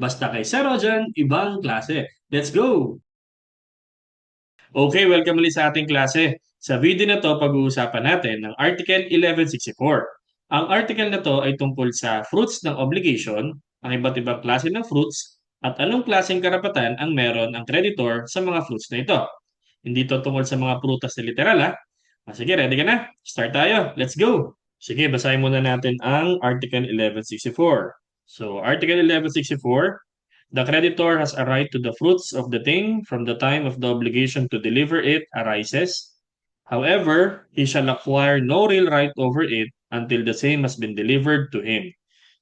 Basta kay Sir Rojan, ibang klase. Let's go! Okay, welcome ulit sa ating klase. Sa video na to, pag-uusapan natin ng Article 1164. Ang article na to ay tungkol sa fruits ng obligation, ang iba't ibang klase ng fruits, at anong klaseng karapatan ang meron ang creditor sa mga fruits na ito. Hindi to tungkol sa mga prutas na literal ha. Ah, sige, ready ka na? Start tayo. Let's go! Sige, basahin muna natin ang Article 1164. So, Article 1164, the creditor has a right to the fruits of the thing from the time of the obligation to deliver it arises. However, he shall acquire no real right over it until the same has been delivered to him.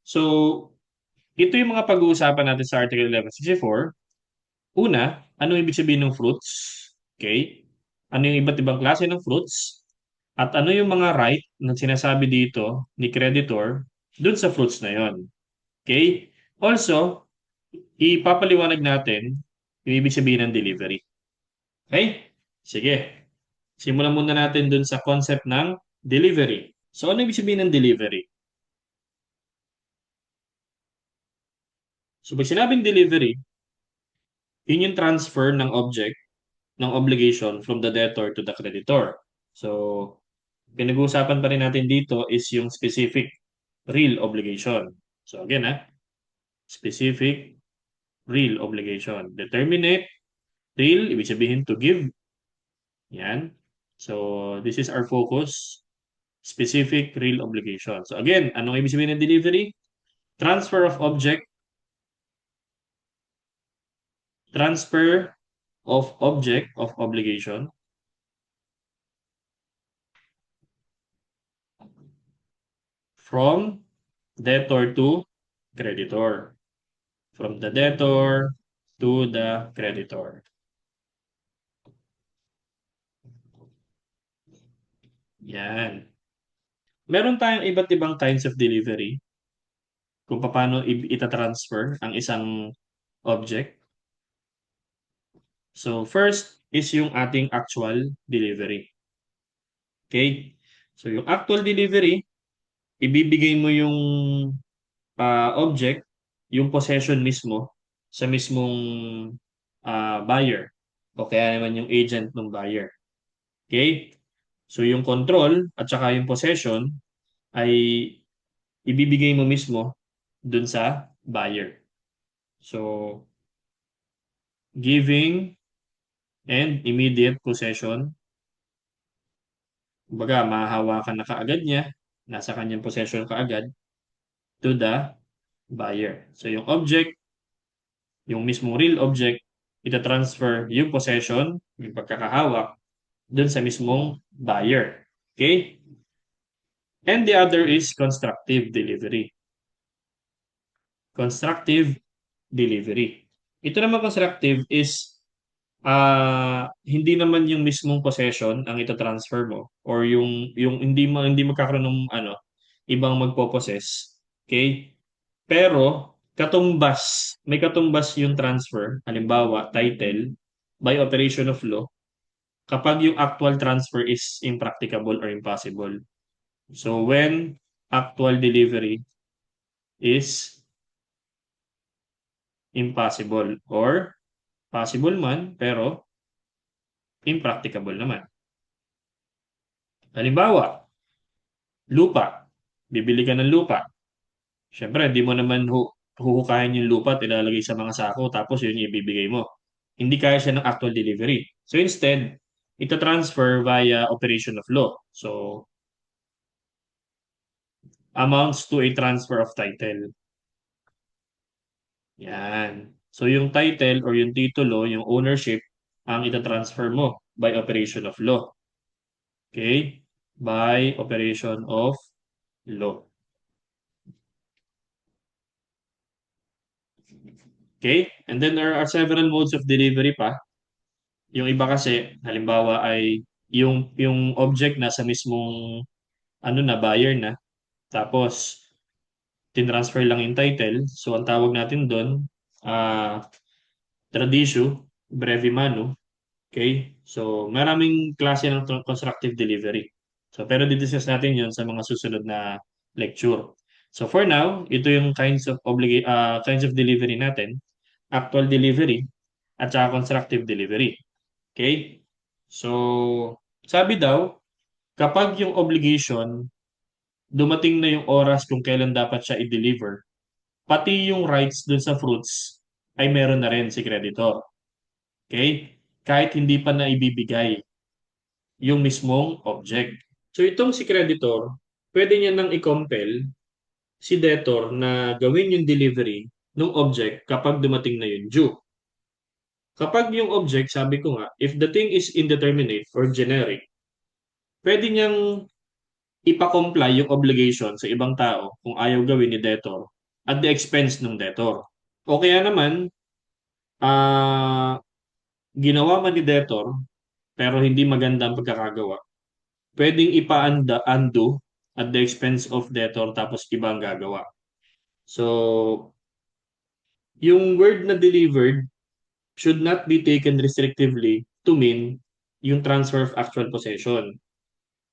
So, ito yung mga pag-uusapan natin sa Article 1164. Una, ano ibig sabihin ng fruits? Okay? Ano yung iba't ibang klase ng fruits? At ano yung mga right na sinasabi dito ni creditor dun sa fruits na yon? Okay? Also, ipapaliwanag natin yung ibig sabihin ng delivery. Okay? Sige. Simulan muna natin dun sa concept ng delivery. So, ano ibig sabihin ng delivery? So, pag sinabing delivery, yun yung transfer ng object, ng obligation from the debtor to the creditor. So, pinag-uusapan pa rin natin dito is yung specific real obligation. So, again, ha? Specific real obligation. Determinate, real, ibig sabihin to give. Yan. So, this is our focus. Specific real obligation. So, again, anong ibig sabihin ng delivery? Transfer of object. Transfer of object of obligation. From debtor to creditor. From the debtor to the creditor. Yan. Meron tayong iba't ibang kinds of delivery kung paano ita-transfer ang isang object. So, first is yung ating actual delivery. Okay? So, yung actual delivery, ibibigay mo yung uh, object, yung possession mismo, sa mismong uh, buyer. O kaya naman yung agent ng buyer. Okay? So yung control at saka yung possession ay ibibigay mo mismo dun sa buyer. So giving and immediate possession. Kumbaga, mahahawakan na kaagad niya, nasa kanyang possession kaagad to the buyer. So yung object, yung mismong real object, ita-transfer yung possession, yung pagkakahawak, dun sa mismong buyer. Okay? And the other is constructive delivery. Constructive delivery. Ito naman constructive is uh, hindi naman yung mismong possession ang ita-transfer mo or yung yung hindi mo hindi magkakaroon ng ano ibang magpo-possess. Okay? Pero katumbas, may katumbas yung transfer, halimbawa title by operation of law kapag yung actual transfer is impracticable or impossible. So when actual delivery is impossible or possible man pero impracticable naman. Halimbawa, lupa. Bibili ka ng lupa. Siyempre, di mo naman hu huhukayin yung lupa at ilalagay sa mga sako tapos yun yung ibibigay mo. Hindi kaya siya ng actual delivery. So instead, ito transfer via operation of law. So, amounts to a transfer of title. Yan. So, yung title or yung titulo, yung ownership, ang ita-transfer mo by operation of law. Okay? By operation of law. Okay? And then there are several modes of delivery pa. Yung iba kasi, halimbawa ay yung yung object nasa mismong ano na buyer na tapos tinransfer lang yung title. So ang tawag natin doon uh, tradisyo, brevi manu. Okay? So maraming klase ng constructive delivery. So pero didiscuss natin 'yon sa mga susunod na lecture. So for now, ito yung kinds of obliga uh, kinds of delivery natin. Actual delivery at saka constructive delivery. Okay? So, sabi daw, kapag yung obligation, dumating na yung oras kung kailan dapat siya i-deliver, pati yung rights dun sa fruits ay meron na rin si creditor. Okay? Kahit hindi pa na ibibigay yung mismong object. So itong si creditor, pwede niya nang i-compel si debtor na gawin yung delivery ng object kapag dumating na yung due. Kapag yung object, sabi ko nga, if the thing is indeterminate or generic, pwede niyang ipa-comply yung obligation sa ibang tao kung ayaw gawin ni debtor at the expense ng debtor. O kaya naman, uh, ginawa man ni debtor pero hindi maganda ang pagkakagawa, pwedeng ipa-undo at the expense of debtor tapos iba ang gagawa. So, yung word na delivered should not be taken restrictively to mean yung transfer of actual possession.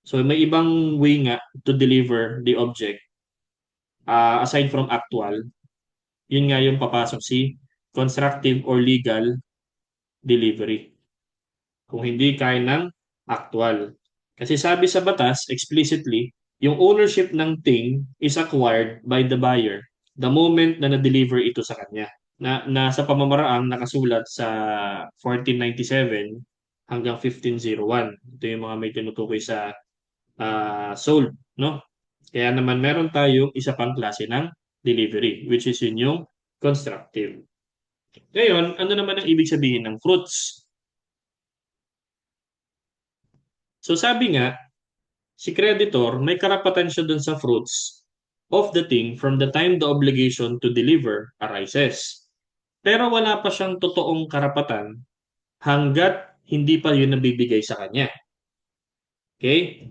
So, may ibang way nga to deliver the object uh, aside from actual. Yun nga yung papasok si constructive or legal delivery. Kung hindi kaya ng actual. Kasi sabi sa batas, explicitly, yung ownership ng thing is acquired by the buyer the moment na na-deliver ito sa kanya. Na, na sa pamamaraang nakasulat sa 1497 hanggang 1501. Ito yung mga may tinutukoy sa uh, sold, no? Kaya naman meron tayong isa pang klase ng delivery, which is yun yung constructive. Ngayon, ano naman ang ibig sabihin ng fruits? So sabi nga, si creditor may karapatan siya dun sa fruits of the thing from the time the obligation to deliver arises. Pero wala pa siyang totoong karapatan hanggat hindi pa yun nabibigay sa kanya. Okay?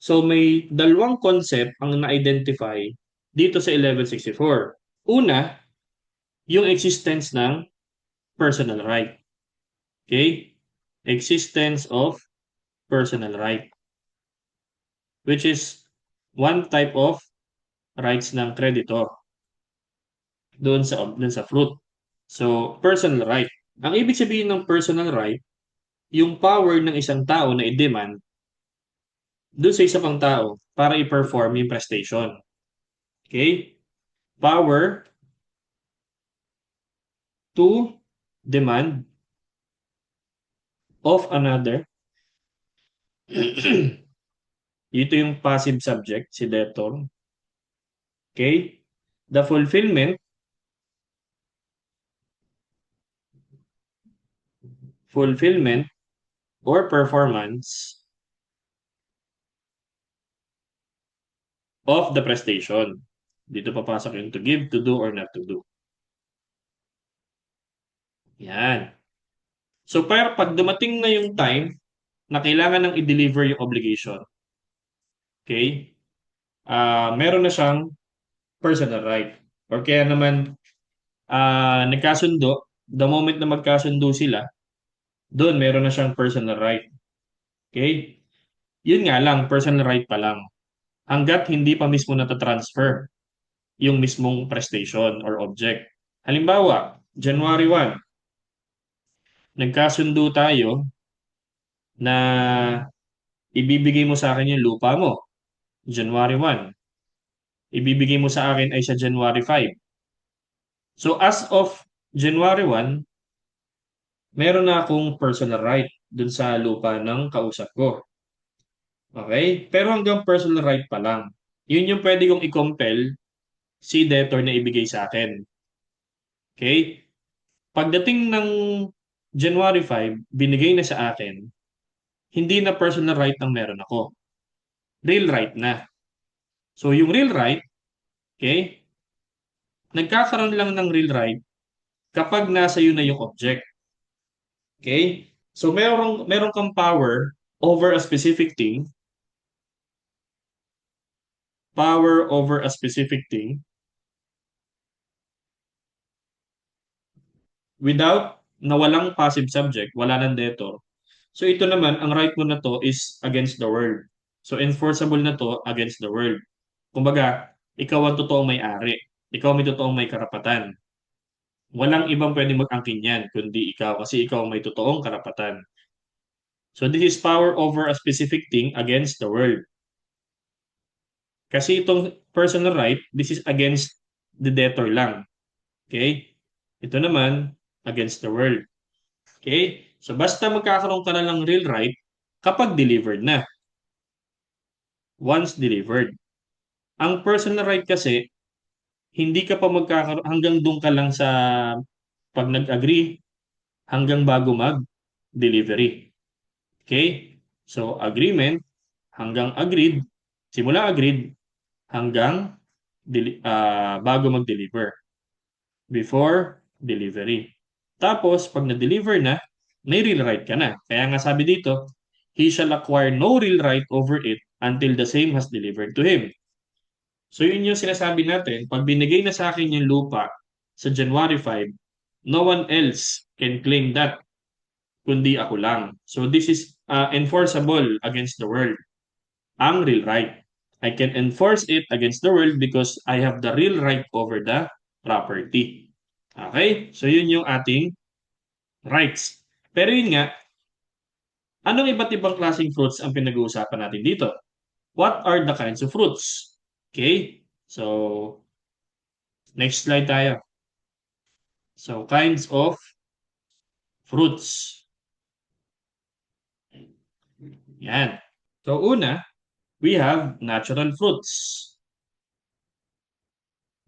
So may dalawang concept ang na-identify dito sa 1164. Una, yung existence ng personal right. Okay? Existence of personal right. Which is one type of rights ng creditor doon sa doon sa fruit. So, personal right. Ang ibig sabihin ng personal right, yung power ng isang tao na i-demand doon sa isa pang tao para i-perform yung prestation. Okay? Power to demand of another. Ito yung passive subject, si debtor. Okay? The fulfillment fulfillment or performance of the prestation. Dito papasok yung to give, to do, or not to do. Yan. So, pero pag dumating na yung time na kailangan nang i-deliver yung obligation, okay, uh, meron na siyang personal right. Or kaya naman, uh, nagkasundo, the moment na magkasundo sila, doon meron na siyang personal right. Okay? Yun nga lang, personal right pa lang. Hanggat hindi pa mismo natatransfer yung mismong prestation or object. Halimbawa, January 1, nagkasundo tayo na ibibigay mo sa akin yung lupa mo. January 1 ibibigay mo sa akin ay sa January 5. So as of January 1, meron na akong personal right dun sa lupa ng kausap ko. Okay? Pero hanggang personal right pa lang. Yun yung pwede kong i-compel si debtor na ibigay sa akin. Okay? Pagdating ng January 5, binigay na sa akin, hindi na personal right ang meron ako. Real right na. So, yung real right, okay, nagkakaroon lang ng real right kapag nasa iyo na yung object. Okay? So, meron, meron kang power over a specific thing, power over a specific thing, without na walang passive subject, wala nang debtor. So ito naman, ang right mo na to is against the world. So enforceable na to against the world. Kumbaga, ikaw ang totoong may-ari. Ikaw may totoong may karapatan. Walang ibang pwedeng mag-angkin yan, kundi ikaw, kasi ikaw may totoong karapatan. So this is power over a specific thing against the world. Kasi itong personal right, this is against the debtor lang. Okay? Ito naman, against the world. Okay? So basta magkakaroon ka na ng real right kapag delivered na. Once delivered. Ang personal right kasi, hindi ka pa magkakaroon, hanggang doon ka lang sa pag nag-agree, hanggang bago mag-delivery. Okay? So, agreement, hanggang agreed, simula agreed, hanggang uh, bago mag-deliver. Before delivery. Tapos, pag na-deliver na, may real right ka na. Kaya nga sabi dito, he shall acquire no real right over it until the same has delivered to him. So yun yung sinasabi natin, pag binigay na sa akin yung lupa sa January 5, no one else can claim that kundi ako lang. So this is uh, enforceable against the world. Ang real right. I can enforce it against the world because I have the real right over the property. Okay? So yun yung ating rights. Pero yun nga, anong iba't ibang klaseng fruits ang pinag-uusapan natin dito? What are the kinds of fruits? Okay? So, next slide tayo. So, kinds of fruits. Yan. So, una, we have natural fruits.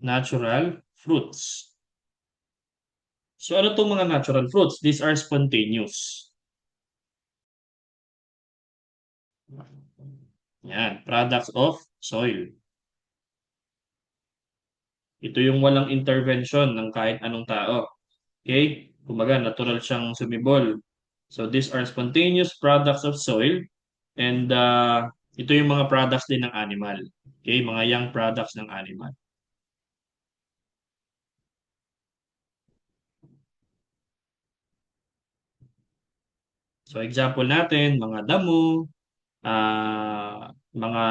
Natural fruits. So, ano itong mga natural fruits? These are spontaneous. Yan, products of soil. Ito yung walang intervention ng kahit anong tao. Okay? Kumbaga, natural siyang sumibol. So, these are spontaneous products of soil. And uh, ito yung mga products din ng animal. Okay? Mga young products ng animal. So, example natin, mga damo, uh, mga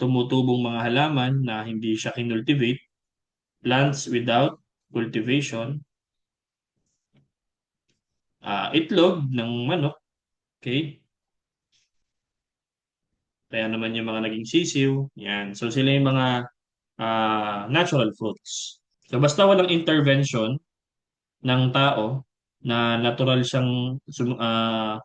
tumutubong mga halaman na hindi siya kinultivate, plants without cultivation, uh, itlog ng manok, okay? Kaya naman yung mga naging sisiw, yan. So sila yung mga uh, natural fruits. So basta walang intervention ng tao na natural siyang uh,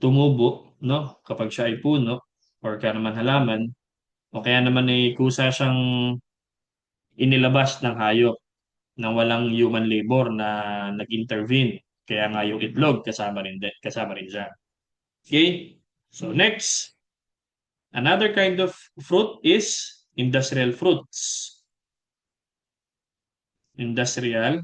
tumubo, no? Kapag siya ay puno or kaya naman halaman, o kaya naman ay kusa siyang inilabas ng hayop na walang human labor na nag-intervene. Kaya nga yung itlog kasama rin, kasama rin dyan. Okay? So next, another kind of fruit is industrial fruits. Industrial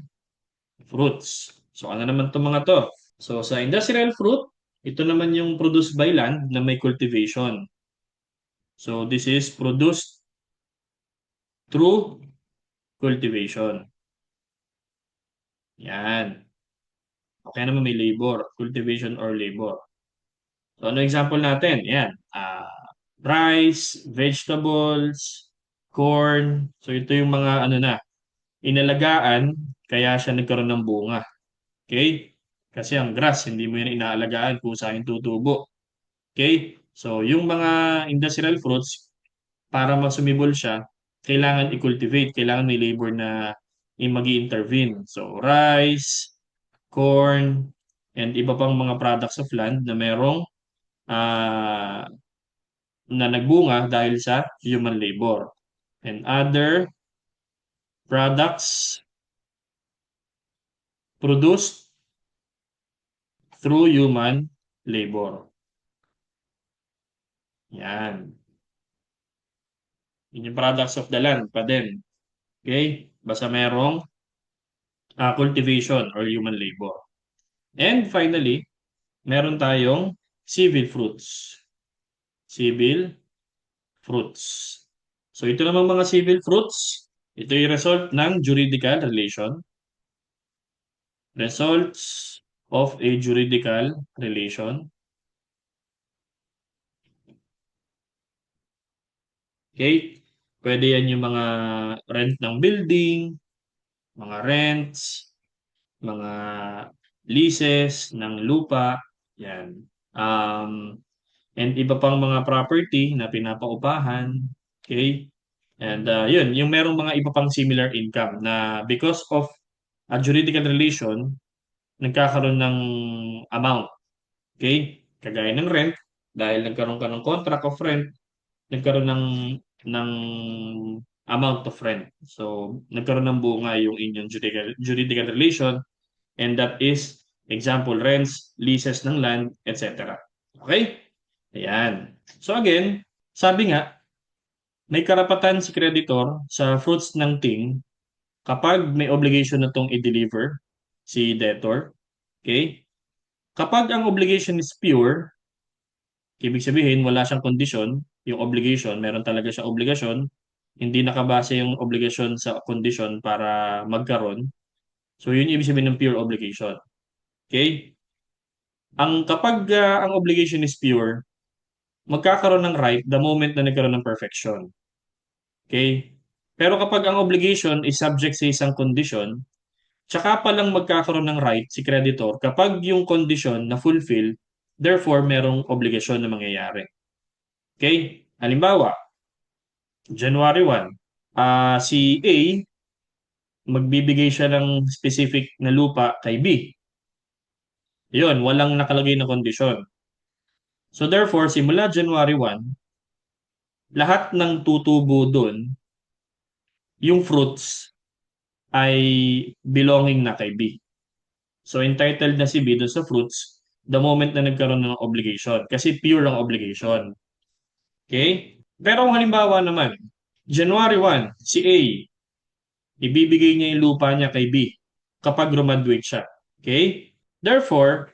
fruits. So ano naman itong mga to? So sa industrial fruit, ito naman yung produced by land na may cultivation. So this is produced through cultivation. Yan. Okay naman may labor, cultivation or labor. So ano example natin? Yan. Uh, rice, vegetables, corn. So ito yung mga ano na, inalagaan kaya siya nagkaroon ng bunga. Okay? Kasi ang grass, hindi mo yan inaalagaan kung saan tutubo. Okay? So yung mga industrial fruits, para masumibol siya, kailangan i-cultivate, kailangan may labor na mag intervene So, rice, corn, and iba pang mga products of land na merong uh, na nagbunga dahil sa human labor. And other products produced through human labor. Yan. Yun yung products of the land pa din. Okay? Basta merong uh, cultivation or human labor. And finally, meron tayong civil fruits. Civil fruits. So ito namang mga civil fruits, ito yung result ng juridical relation. Results of a juridical relation. Okay? Pwede yan yung mga rent ng building, mga rents, mga leases ng lupa, yan. Um, and iba pang mga property na pinapaupahan, okay? And uh, yun, yung merong mga iba pang similar income na because of a juridical relation, nagkakaroon ng amount, okay? Kagaya ng rent, dahil nagkaroon ka ng contract of rent, nagkaroon ng ng amount of rent. So, nagkaroon ng bunga yung inyong juridical, juridical relation and that is example rents, leases ng land, etc. Okay? Ayan. So again, sabi nga, may karapatan si creditor sa fruits ng ting kapag may obligation na tong i-deliver si debtor. Okay? Kapag ang obligation is pure, ibig sabihin wala siyang kondisyon, yung obligation, meron talaga siya obligasyon, hindi nakabase yung obligasyon sa kondisyon para magkaroon. So yun ibig sabihin ng pure obligation. Okay? Ang kapag uh, ang obligation is pure, magkakaroon ng right the moment na nagkaroon ng perfection. Okay? Pero kapag ang obligation is subject sa isang condition, tsaka pa lang magkakaroon ng right si creditor kapag yung condition na fulfill, therefore merong obligasyon na mangyayari. Okay? Halimbawa, January 1, uh, si A, magbibigay siya ng specific na lupa kay B. Yun, walang nakalagay na kondisyon. So therefore, simula January 1, lahat ng tutubo doon, yung fruits ay belonging na kay B. So entitled na si B doon sa fruits the moment na nagkaroon ng obligation. Kasi pure ang obligation. Okay? Pero kung halimbawa naman, January 1, si A, ibibigay niya yung lupa niya kay B kapag graduate siya. Okay? Therefore,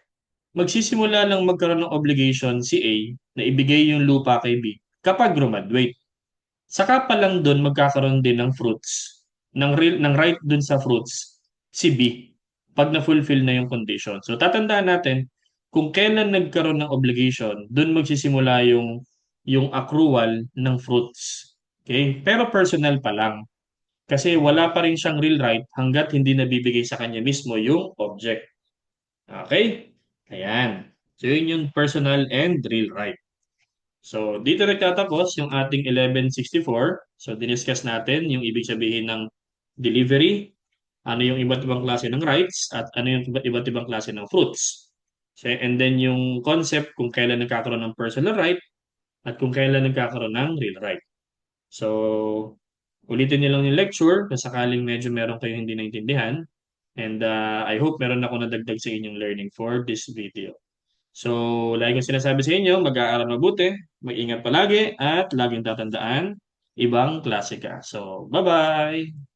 magsisimula lang magkaroon ng obligation si A na ibigay yung lupa kay B kapag graduate. Saka pa lang doon magkakaroon din ng fruits, ng, real, ng right doon sa fruits, si B, pag na-fulfill na yung condition. So tatandaan natin, kung kailan nagkaroon ng obligation, doon magsisimula yung, yung accrual ng fruits. Okay? Pero personal pa lang. Kasi wala pa rin siyang real right hanggat hindi nabibigay sa kanya mismo yung object. Okay? Ayan. So yun yung personal and real right. So, dito nagtatapos yung ating 1164. So, diniscuss natin yung ibig sabihin ng delivery, ano yung iba't ibang klase ng rights, at ano yung iba't, ibang klase ng fruits. So, and then yung concept kung kailan nagkakaroon ng personal right, at kung kailan nagkakaroon ng real right. So, ulitin niyo lang yung lecture kung sakaling medyo meron kayong hindi naintindihan. And uh, I hope meron ako nadagdag sa inyong learning for this video. So, lagi kong sinasabi sa inyo, mag-aaral mabuti, mag-ingat palagi, at laging tatandaan, ibang klase ka. So, bye-bye!